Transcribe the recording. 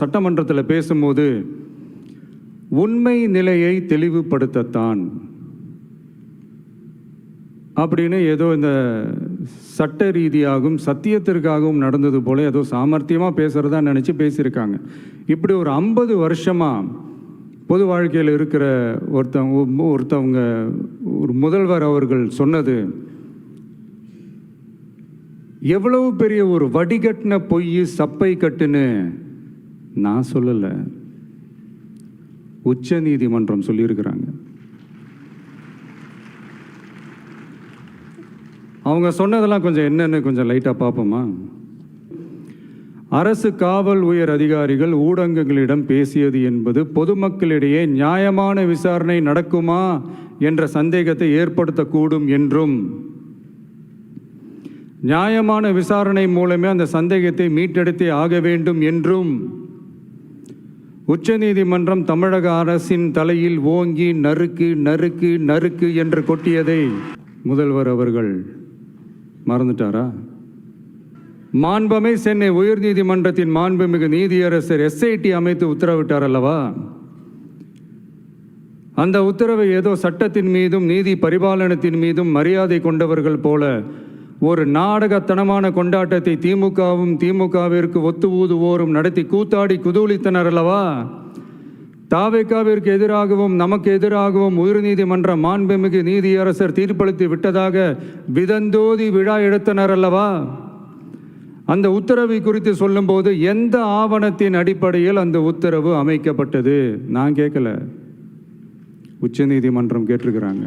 சட்டமன்றத்தில் பேசும்போது உண்மை நிலையை தெளிவுபடுத்தத்தான். அப்படின்னு ஏதோ இந்த சட்ட ரீதியாகவும் சத்தியத்திற்காகவும் நடந்தது போல ஏதோ சாமர்த்தியமாக பேசுகிறதா நினச்சி பேசியிருக்காங்க. இப்படி ஒரு ஐம்பது வருஷமாக பொது வாழ்க்கையில் இருக்கிற ஒருத்தவங்க ஒருத்தவங்க ஒரு முதல்வர் அவர்கள் சொன்னது எவ்வளவு பெரிய ஒரு வடிகட்டின பொய் சப்பை கட்டுன்னு நான் சொல்லலை. உச்ச நீதிமன்றம் சொல்லியிருக்கிறாங்க. அவங்க சொன்னதெல்லாம் கொஞ்சம் என்னன்னு கொஞ்சம் லைட்டாக பார்ப்போமா? அரசு காவல் உயர் அதிகாரிகள் ஊடகங்களிடம் பேசியது என்பது பொதுமக்களிடையே நியாயமான விசாரணை நடக்குமா என்ற சந்தேகத்தை ஏற்படுத்தக்கூடும் என்றும் நியாயமான விசாரணை மூலமே அந்த சந்தேகத்தை மீட்டெடுத்தே ஆக வேண்டும் என்றும் உச்சநீதிமன்றம் தமிழக அரசின் தலையில் ஓங்கி நறுக்கு நறுக்கு நறுக்கு என்று கொட்டியதை முதல்வர் அவர்கள் மறந்துட்டாரா? மாண்பமை சென்னை உயர்நீதிமன்றத்தின் மாண்புமிகு நீதியரசர் எஸ்ஐடி அமைத்து உத்தரவிட்டார் அல்லவா? அந்த உத்தரவை ஏதோ சட்டத்தின் மீதும் நீதி பரிபாலனத்தின் மீதும் மரியாதை கொண்டவர்கள் போல ஒரு நாடகத்தனமான கொண்டாட்டத்தை திமுகவும் திமுகவிற்கு ஒத்து ஊதுவோரும் நடத்தி கூத்தாடி குதூளித்தனர் அல்லவா? தாவேக்காவிற்கு எதிராகவும் நமக்கு எதிராகவும் உயர்நீதிமன்ற மாண்புமிகு நீதியரசர் தீர்ப்பளித்து விட்டதாக விதந்தோதி விழா எடுத்தனர் அல்லவா? அந்த உத்தரவை குறித்து சொல்லும்போது எந்த ஆவணத்தின் அடிப்படையில் அந்த உத்தரவு அமைக்கப்பட்டது? நான் கேட்கல. உச்சநீதிமன்றம் கேட்டிருக்கிறாங்க.